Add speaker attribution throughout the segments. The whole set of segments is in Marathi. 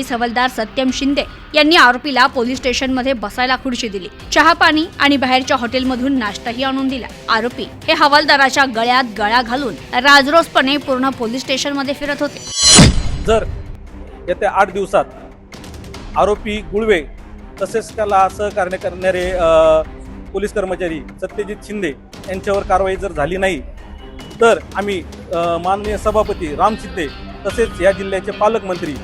Speaker 1: पोलीस हवालदार सत्यम शिंदे यांनी आरोपीला पोलीस स्टेशनमध्ये बसायला खुर्ची दिली. चहा पाणी आणि बाहेरच्या हॉटेलमधून नाश्ताही आणून दिला. आरोपी हे हवालदाराच्या गळ्यात गळा घालून राजरोसपणे पूर्ण पोलीस स्टेशनमध्ये फिरत होते.
Speaker 2: जर येत्या आठ दिवसात आरोपी गुळवे तसेच त्याला सहकार्य करणारे पोलीस कर्मचारी सत्यजित शिंदे यांच्यावर कारवाई जर झाली नाही तर आम्ही माननीय सभापती राम शिंदे तसेच या जिल्ह्याचे पालकमंत्री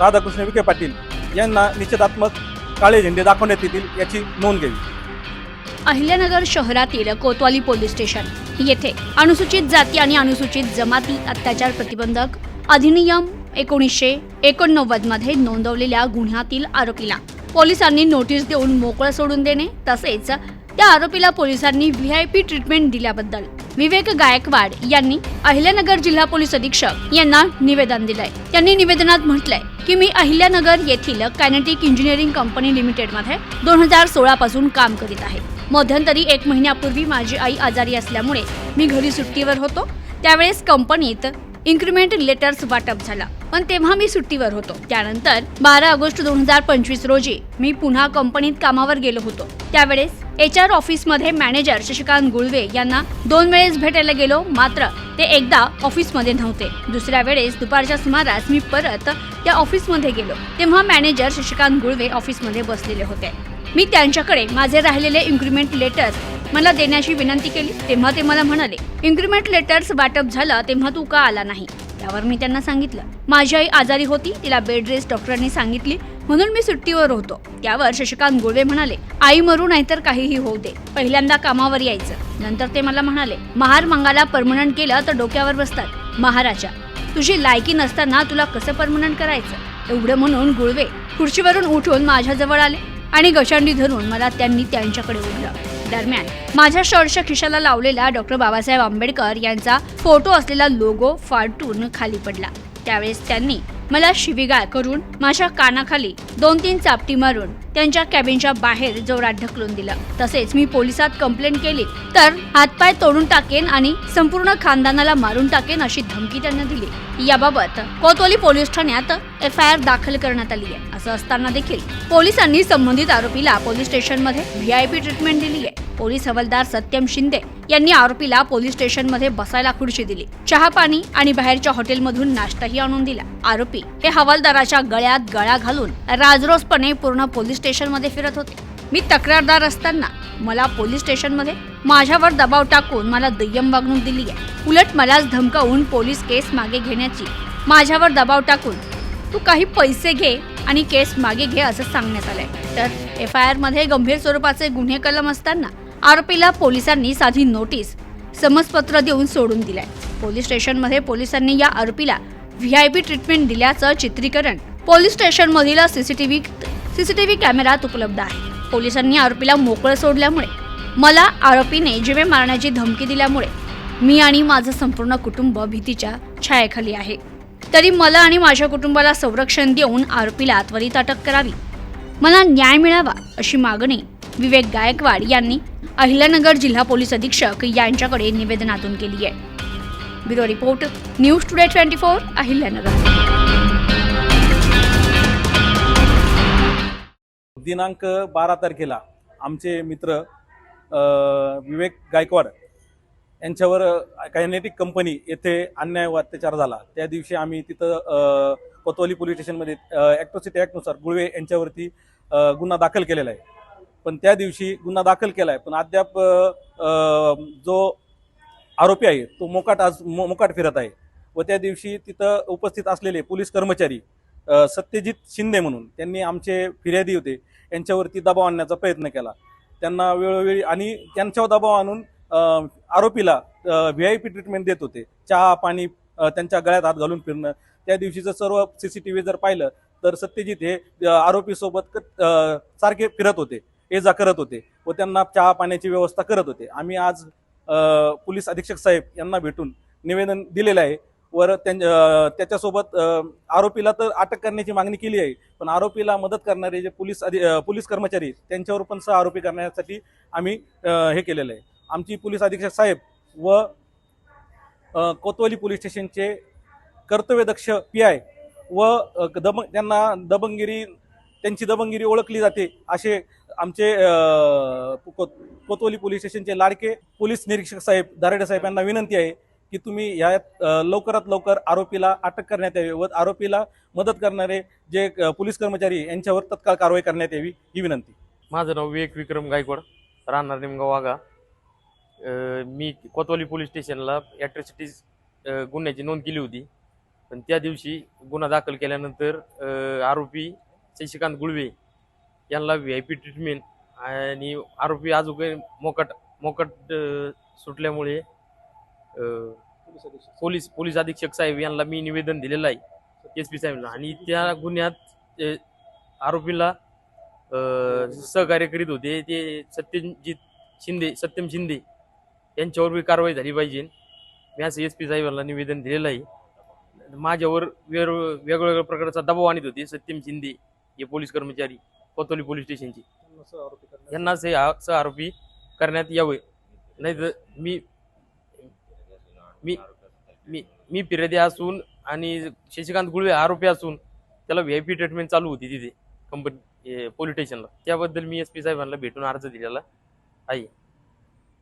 Speaker 2: राधाकृष्ण विखे पाटील यांना निषेधात्मक काळे झेंडे दाखवण्यात येतील याची नोंद घ्यावी.
Speaker 1: अहिल्यानगर शहरातील कोतवाली पोलीस स्टेशन येथे अनुसूचित जाती आणि अनुसूचित जमाती अत्याचार प्रतिबंधक अधिनियम एकोणीसशे एकोणनव्वदमध्ये नोंदवलेल्या गुन्ह्यातील आरोपीला पोलिसांनी नोटीस देऊन मोकळं सोडून देणे तसेच त्या आरोपीला पोलिसांनी व्ही आय पी ट्रीटमेंट दिल्याबद्दल विवेक गायकवाड यांनी अहिल्यानगर जिल्हा पोलीस अधीक्षक यांना निवेदन दिलंय. त्यांनी निवेदनात म्हटलंय की मी अहिल्यानगर येथील कायनेटिक इंजिनिअरिंग कंपनी लिमिटेडमध्ये दोन हजार सोळा पासून काम करीत आहे. मध्यंतरी एक महिन्यापूर्वी माझी आई आजारी असल्यामुळे मी घरी सुट्टीवर होतो. त्यावेळेस कंपनीत इन्क्रिमेंट लेटर्स वाटप झाला. पण तेव्हा मी सुट्टीवर होतो. त्यानंतर बारा ऑगस्ट दोन हजार पंचवीस रोजी मी पुन्हा कंपनीत कामावर गेलो होतो. त्यावेळेस एच आर ऑफिसमध्ये मॅनेजर शशिकांत गुळवे यांना दोन वेळेस भेटायला गेलो. मात्र ते एकदा ऑफिसमध्ये नव्हते. दुसऱ्या वेळेस दुपारच्या सुमारास मी परत त्या ऑफिसमध्ये गेलो. तेव्हा मॅनेजर शशिकांत गुळवे ऑफिसमध्ये बसलेले होते. मी त्यांच्याकडे माझे राहिलेले इन्क्रिमेंट लेटर मला देण्याची विनंती केली तेव्हा ते मला म्हणाले इन्क्रीमेंट लेटर्स वाटप झालं तेव्हा तू का आला नाही? त्यावर मी त्यांना सांगितलं माझी आई आजारी होती तिला बेड रेस्ट डॉक्टरांनी सांगितली म्हणून मी सुट्टीवर होतो. त्यावर शशिकांत गुळवे म्हणाले आई मरू नाहीतर काहीही होऊ दे पहिल्यांदा कामावर यायचं. नंतर ते मला म्हणाले महार मंगाला परमनंट केलं तर डोक्यावर बसतात. महाराजा तुझी लायकी नसताना तुला कसं परमनंट करायचं? एवढं म्हणून गुळवे खुर्चीवरून उठून माझ्याजवळ आले आणि गशांडी धरून मला त्यांनी त्यांच्याकडे ओढलं. दरम्यान माझ्या शर्टच्या खिशाला लावलेला डॉक्टर बाबासाहेब आंबेडकर यांचा फोटो असलेला लोगो फाटून खाली पडला. त्यावेळेस त्यांनी मला शिवीगाळ करून माझ्या कानाखाली दोन तीन चापटी मारून त्यांच्या कॅबिनच्या बाहेर जोरात ढकलून दिलं. तसेच मी पोलिसात कंप्लेंट केली तर हातपाय तोडून टाकेन आणि संपूर्ण खानदानाला मारून टाकेन अशी धमकी त्यांना दिली. याबाबत कोतवाली पोलीस ठाण्यात एफ आय आर दाखल करण्यात आली आहे. असं असताना देखील पोलिसांनी संबंधित आरोपीला पोलीस स्टेशनमध्ये व्ही आय पी ट्रीटमेंट दिली आहे. पोलीस हवालदार सत्यम शिंदे यांनी आरोपीला पोलीस स्टेशनमध्ये बसायला खुर्ची दिली. चहा पाणी आणि बाहेरच्या हॉटेलमधून नाश्ताही आणून दिला. आरोपी हे हवालदाराच्या गळ्यात गळा घालून राजरोसपणे पूर्ण पोलीस स्टेशनमध्ये फिरत होते. मी तक्रारदार असताना मला पोलीस स्टेशनमध्ये माझ्यावर दबाव टाकून मला दुय्यम वागणूक दिली आहे. उलट मलाच धमकावून पोलीस केस मागे घेण्याची माझ्यावर दबाव टाकून तू काही पैसे घे आणि केस मागे घे असं सांगण्यात आलंय. तर एफ आय आरमध्ये गंभीर स्वरूपाचे गुन्हे कलम असताना आरोपीला पोलिसांनी साधी नोटीस समजपत्र देऊन सोडून दिलंय. पोलीस स्टेशनमध्ये पोलिसांनी या आरोपीला व्ही आय पी ट्रीटमेंट दिल्याचं चित्रीकरण पोलीस स्टेशनमधील सीसीटीव्ही सीसीटीव्ही कॅमेऱ्यात उपलब्ध आहे. पोलिसांनी आरोपीला मोकळं सोडल्यामुळे मला आरोपीने जीवे मारण्याची धमकी दिल्यामुळे मी आणि माझं संपूर्ण कुटुंब भीतीच्या छायेखाली आहे. तरी मला आणि माझ्या कुटुंबाला संरक्षण देऊन आरोपीला त्वरित अटक करावी. मला न्याय मिळावा अशी मागणी विवेक गायकवाड यांनी अहिल्यानगर जिल्हा पोलीस अधीक्षक यांच्याकडे निवेदनातून केली आहे. Bureau report news today twenty four Ahilyanagar.
Speaker 2: दिनांक बारा तारखेला आमचे मित्र विवेक गायकवाड यांच्यावर कायनेटिक कंपनी येथे अन्याय व अत्याचार झाला. त्या दिवशी आम्ही तिथं कोतवाली पोलीस स्टेशनमध्ये ॲक्ट्रोसिटी ॲक्टनुसार गुळवे यांच्यावरती गुन्हा दाखल केलेला आहे. पण त्या दिवशी गुन्हा दाखल केला आहे पण अद्याप जो आरोपी आहे तो मोकाट आज मो मोकाट फिरत आहे. व त्या दिवशी तिथं उपस्थित असलेले पोलीस कर्मचारी सत्यजित शिंदे म्हणून त्यांनी आमचे फिर्यादी होते यांच्यावरती दबाव आणण्याचा प्रयत्न केला. त्यांना वेळोवेळी आणि त्यांच्यावर दबाव आणून आरोपीला व्ही आय पी ट्रीटमेंट देत होते. चहा पाणी त्यांच्या गळ्यात हात घालून फिरणं. त्या दिवशीचं सर्व सी सी टी व्ही जर पाहिलं तर सत्यजित हे आरोपीसोबत सारखे फिरत होते. ये जा करत होते व त्यांना चहा पाण्याची व्यवस्था करत होते. आम्ही आज पोलीस अधीक्षक साहेब यांना भेटून निवेदन दिलेलं आहे. वर त्यां- त्याच्यासोबत आरोपीला तर अटक करण्याची मागणी केली आहे. पण आरोपीला मदत करणारे जे पोलीस अधि पोलीस कर्मचारी त्यांच्यावर पण सह आरोपी करण्यासाठी आम्ही हे केलेलं आहे. आमची पोलीस अधीक्षक साहेब व कोतवाली पोलीस स्टेशनचे कर्तव्यदक्ष पी आय व दबंग त्यांना दबंगिरी त्यांची दबंगिरी ओळखली जाते असे आमचे कोतवली कोतवाली पोलीस स्टेशनचे लाडके पोलीस निरीक्षक साहेब दारेडे साहेब यांना विनंती आहे की तुम्ही यात लवकरात लवकर आरोपीला अटक करण्यात यावी व आरोपीला मदत करणारे जे पोलीस कर्मचारी यांच्यावर तत्काळ कारवाई करण्यात यावी ही विनंती.
Speaker 3: माझं नाव विवेक विक्रम गायकवाड. राहणार निमगाव वाघा. मी कोतवाली पोलीस स्टेशनला ॲट्रॉसिटी गुन्ह्याची नोंद केली होती. पण त्या दिवशी गुन्हा दाखल केल्यानंतर आरोपी शशिकांत गुळवे यांना व्ही आय पी ट्रीटमेंट आणि आरोपी अजून काही मोकट मोकट सुटल्यामुळे पोलीस पोलीस अधीक्षक साहेब यांना मी निवेदन दिलेलं आहे एस पी साहेबला आणि त्या गुन्ह्यात आरोपीला सहकार्य करीत होते ते सत्यजित शिंदे सत्यम शिंदे यांच्यावर बी कारवाई झाली पाहिजे. मी असं एस पी साहेबांना निवेदन दिलेलं आहे. माझ्यावर वेग वेगवेगळ्या प्रकारचा दबाव आणत होते सत्यम शिंदे हे पोलीस कर्मचारी. कोतवाली पोलीस स्टेशनचे. यांना से सह आरोपी करण्यात यावे. नाही तर मी मी मी मी फिर्यादी असून आणि शशिकांत गुळवे आरोपी असून त्याला व्ही आय पी ट्रीटमेंट चालू होती तिथे. कंपनी पोलीस स्टेशनला. त्याबद्दल मी एस पी साहेबांना भेटून अर्ज दिलेला आहे.